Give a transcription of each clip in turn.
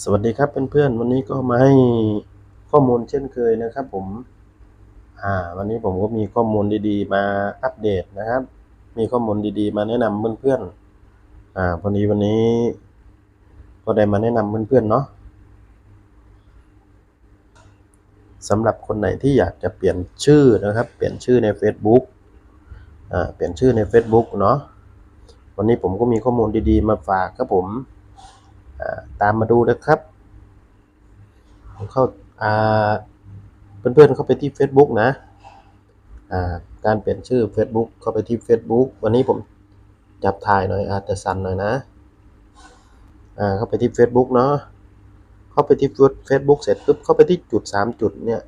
สวัสดีครับเพื่อนๆวันนี้ก็มาให้ข้อมูลเช่นเคยนะครับ ผม อ่า วันนี้ผมก็มีข้อมูลดีๆ มาอัปเดตนะครับ มีข้อมูลดีๆ มาแนะนำเพื่อนๆอ่าพอดีวันนี้ ก็ได้มาแนะนำเพื่อนๆเนาะสำหรับคนไหนที่อยากจะเปลี่ยนชื่อนะครับ เปลี่ยนชื่อใน Facebook อ่าเปลี่ยนชื่อใน Facebook เนาะวันนี้ผมก็มีข้อมูลดีๆ มาฝากครับผม ตามมาดูนะครับผมเข้าเพื่อนๆเข้าไปที่ Facebook นะการเปลี่ยนชื่อ Facebook เข้าไปที่ Facebook วันนี้ผมจับถ่ายหน่อยอาจจะสั่นหน่อยนะเข้าไปที่ Facebook เนาะเข้าไปที่ Facebook เสร็จปุ๊บเข้าไปที่จุดสามจุดเนี่ย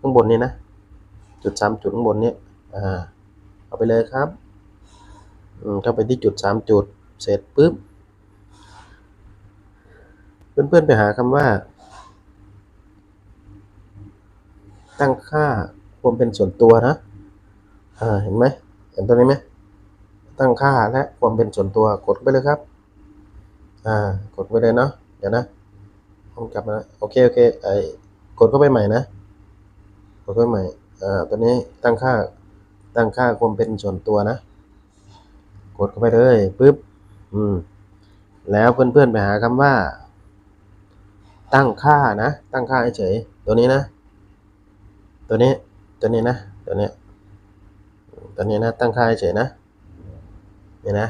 ข้างบนนี้นะ จุดสามจุดข้างบนเนี้ยอ่าเอาไปเลยครับเข้าไปที่จุดสามจุดเสร็จปุ๊บ เพื่อนๆไปหาคำว่า ตั้งค่าความเป็นส่วนตัวนะอ่าเห็นไหมเห็นตัวนี้ไหมตั้งค่าและความเป็นส่วนตัวกดไปเลยครับ อ่ากดไปเลยเนาะเดี๋ยวนะผมกลับมาโอเคโอเคไอ้กดเข้าไปใหม่นะกดเข้าไปใหม่อ่าตัวนี้ตั้งค่าตั้งค่าความเป็นส่วนตัวนะ กดเข้าไปเลยปึ๊บอืมแล้วเพื่อนๆไปหาคำว่า ตั้งค่านะ ตั้งค่าเฉย ตัวนี้นะ ตัวนี้ ตัวนี้นะ ตัวนี้ ตัวนี้นะ ตั้งค่าเฉยนะ เนี่ยนะ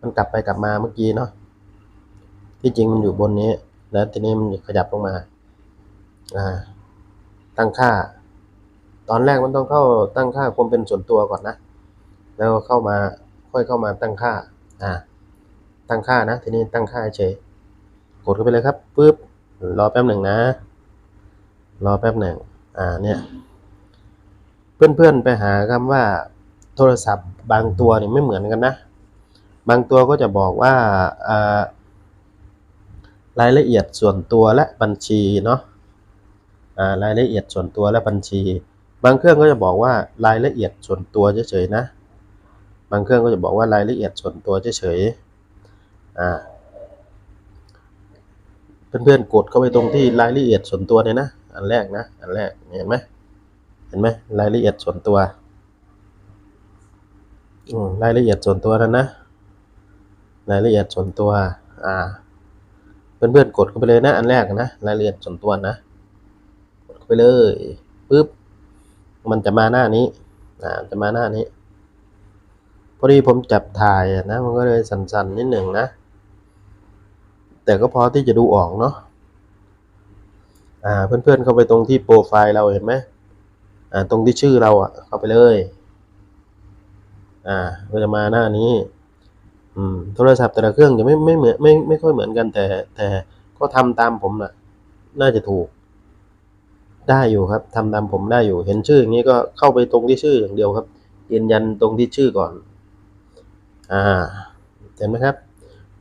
มันกลับไปกลับมาเมื่อกี้เนาะ ที่จริงมันอยู่บนนี้ แล้วทีนี้มันขยับลงมา อ่า ตั้งค่า ตอนแรกมันต้องเข้าตั้งค่าความเป็นส่วนตัวก่อนนะ แล้วเข้ามา ค่อยเข้ามาตั้งค่า อ่า ตั้งค่านะ ทีนี้ตั้งค่าเฉย ดเข้าไปเลยครับปึ๊บรอแป๊บหนึ่งนะ รอแป๊บหนึ่งอ่าเนี่ยเพื่อนๆไปหาคำว่าโทรศัพท์บางตัวเนี่ยไม่เหมือนกันนะ บางตัวก็จะบอกว่าอ่ารายละเอียดส่วนตัวและบัญชีเนาะอ่ารายละเอียดส่วนตัวและบัญชี บางเครื่องก็จะบอกว่ารายละเอียดส่วนตัวเฉยๆนะ บางเครื่องก็จะบอกว่ารายละเอียดส่วนตัวเฉยๆอ่า เพื่อนๆกดเข้าไปตรงที่รายละเอียดส่วนตัวเนี่ยนะ อันแรกนะ อันแรกเห็นไหมเห็นไหมรายละเอียดส่วนตัวรายละเอียดส่วนตัวนั้นนะ รายละเอียดส่วนตัว อ่า เพื่อนๆกดเข้าไปเลยนะ อันแรกนะ รายละเอียดส่วนตัวนะ กดไปเลยปึ๊บ มันจะมาหน้านี้ อ่า จะมาหน้านี้ พอดีผมจับถ่ายนะ มันก็เลยสั่นๆนิดหนึ่งนะ แต่ก็พอที่จะดูออกเนาะอ่าเพื่อนๆเข้าไปตรงที่โปรไฟล์เราเห็นไหมอ่าตรงที่ชื่อเราอะ เข้าไปเลย อ่าก็จะมาหน้านี้ อืมโทรศัพท์แต่ละเครื่องจะไม่ไม่เหมือนไม่ไม่ค่อยเหมือนกันแต่ แต่ก็ทำตามผมน่ะ น่าจะถูก ได้อยู่ครับทำตามผมได้อยู่เห็นชื่ออย่างนี้ก็เข้าไปตรงที่ชื่ออย่างเดียวครับยืนยันตรงที่ชื่อก่อน อ่า เห็นไหมครับ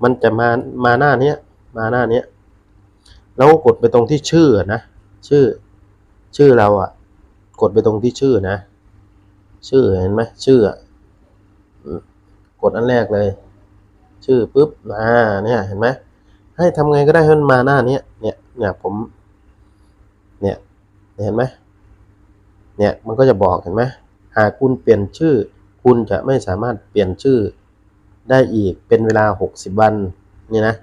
มันจะมามาหน้าเนี้ย มาหน้าเนี้ยแล้วกดไปตรงที่ชื่อนะชื่อ ชื่อเราอะ กดไปตรงที่ชื่อนะ ชื่อเห็นไหมชื่ออะกดอันแรกเลย ชื่อปุ๊บอ่าเนี่ยเห็นไหมให้ทำไงก็ได้ให้มันมาหน้าเนี้ยเนี่ยเนี่ยผม เนี่ยเห็นไหมเนี่ยมันก็จะบอกเห็นไหมหากคุณเปลี่ยนชื่อ คุณจะไม่สามารถเปลี่ยนชื่อได้อีกเป็นเวลาหกสิบวันนี่นะ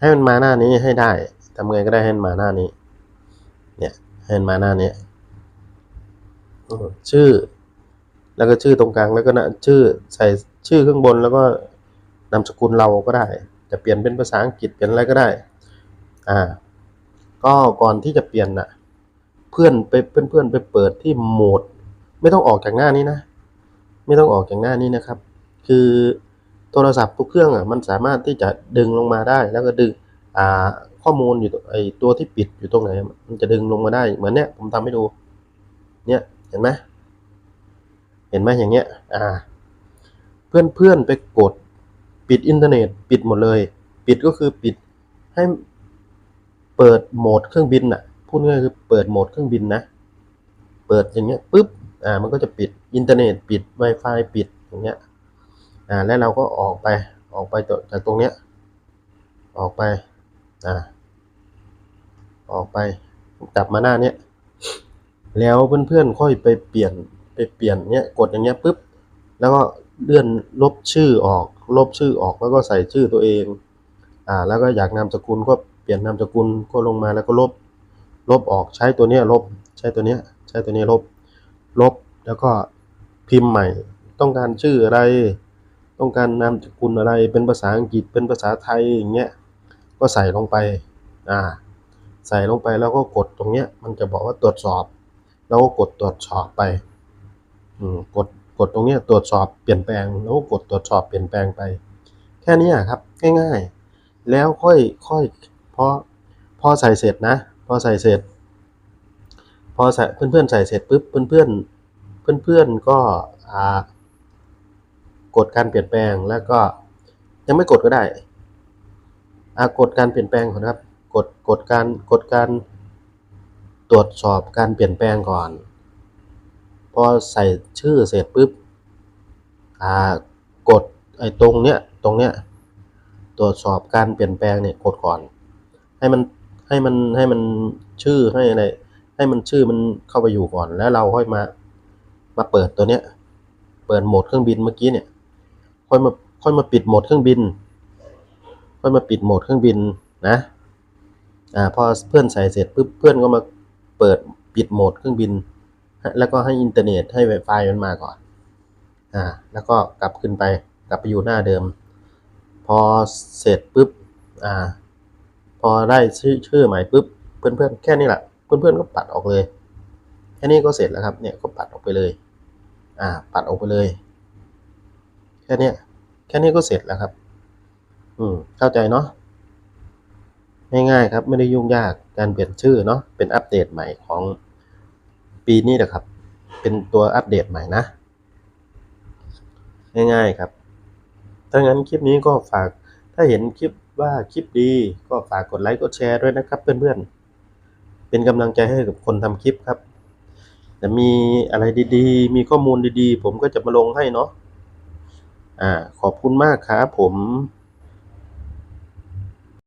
ให้มันมาหน้านี้ให้ได้ทำไงก็ได้ให้มันมาหน้านี้ เนี่ยให้มันมาหน้านี้ชื่อ แล้วก็ชื่อตรงกลางแล้วก็นะชื่อใส่ชื่อข้างบนแล้วก็นามสกุลเราก็ได้ จะเปลี่ยนเป็นภาษาอังกฤษเปลี่ยนอะไรก็ได้ อ่า ก็ก่อนที่จะเปลี่ยนน่ะ เพื่อนไปเพื่อนเพื่อนไปเปิดที่โหมด ไม่ต้องออกจากหน้านี้นะ ไม่ต้องออกจากหน้านี้นะครับ คือ โทรศัพท์ทุกเครื่องอะมันสามารถที่จะดึงลงมาได้ แล้วก็ดึงอ่าข้อมูลอยู่ไอตัวที่ปิดอยู่ตรงไหนมันจะดึงลงมาได้เหมือนเนี้ยผมทำให้ดูเนี่ยเห็นไหมเห็นไหมอย่างเงี้ยอ่าเพื่อนเพื่อนไปกดปิดอินเทอร์เน็ตปิดหมดเลย ปิดก็คือปิดให้เปิดโหมดเครื่องบินอะพูดง่ายคือเปิดโหมดเครื่องบินนะ เปิดอย่างเงี้ยปุ๊บอ่ามันก็จะปิดอินเทอร์เน็ตปิด Wi-Fi ปิดอย่างเงี้ย อ่าแล้วเราก็ออกไปออกไปจากตรงเนี้ยออกไปอ่าออกไปกลับมาหน้าเนี้ยแล้วเพื่อนๆค่อยไปเปลี่ยนไปเปลี่ยนเนี้ยกดอย่างเงี้ยปุ๊บแล้วก็เลื่อนลบชื่อออก ลบชื่อออกแล้วก็ใส่ชื่อตัวเองอ่าแล้วก็อยากนามสกุลก็เปลี่ยนนามสกุลก็ลงมาแล้วก็ลบ ลบออกใช้ตัวเนี้ยลบ ใช้ตัวเนี้ยใช้ตัวนี้ลบ ลบแล้วก็พิมพ์ใหม่ ต้องการชื่ออะไร ต้องการนามสกุลอะไรเป็นภาษาอังกฤษเป็นภาษาไทยอย่างเงี้ยก็ใส่ลงไปอ่าใส่ลงไปแล้วก็กดตรงเนี้ย มันจะบอกว่าตรวจสอบ แล้วก็กดตรวจสอบไปอืมกดกดตรงเนี้ยตรวจสอบเปลี่ยนแปลง แล้วก็กดตรวจสอบเปลี่ยนแปลงไป แค่นี้ครับง่ายๆ แล้วค่อยค่อยพอพอใส่เสร็จนะ พอใส่เสร็จ พอใส่เพื่อนๆใส่เสร็จปุ๊บเพื่อนๆเพื่อนๆก็อ่า กดการเปลี่ยนแปลงแล้วก็ยังไม่กดก็ได้อากดการเปลี่ยนแปลงก่อนครับ กดกดการกดการตรวจสอบการเปลี่ยนแปลงก่อน พอใส่ชื่อเสร็จปุ๊บอ่ากดไอ้ตรงเนี้ยตรงเนี้ยตรวจสอบการเปลี่ยนแปลงเนี่ยกดก่อน ให้มันให้มันให้มันชื่อให้อะไรให้มันชื่อมันเข้าไปอยู่ก่อนแล้วเราค่อยมามาเปิดตัวเนี้ย เปิดโหมดเครื่องบินเมื่อกี้เนี่ย ค่อยมาค่อยมาปิดโหมดเครื่องบิน ค่อยมาปิดโหมดเครื่องบินนะอ่าพอเพื่อนใส่เสร็จปุ๊บเพื่อนก็มาเปิดปิดโหมดเครื่องบิน แล้วก็ให้อินเทอร์เน็ตให้ Wi-Fi มันมาก่อนอ่าแล้วก็กลับขึ้นไปกลับไปอยู่หน้าเดิม พอเสร็จปุ๊บอ่าพอได้ชื่อชื่อใหม่ปุ๊บเพื่อนๆแค่นี้แหละเพื่อนๆก็ปัดออกเลยแค่นี้ก็เสร็จแล้วครับเนี่ยก็ปัดออกไปเลย อ่า ปัดออกไปเลย แค่นี้แค่นี้ก็เสร็จแล้วครับ อืมเข้าใจเนาะง่ายๆครับ ไม่ได้ยุ่งยากการเปลี่ยนชื่อเนาะเป็นอัปเดตใหม่ของปีนี้นะครับ เป็นตัวอัปเดตใหม่นะ ง่ายๆครับถ้างั้นคลิปนี้ก็ฝากถ้าเห็นคลิปว่าคลิปดีก็ฝากกดไลค์กดแชร์ด้วยนะครับ เพื่อนๆ เป็นกำลังใจให้กับคนทำคลิปครับ แต่มีอะไรดีๆ มีข้อมูลดีๆ ผมก็จะมาลงให้เนาะ อ่าขอบคุณมากครับผม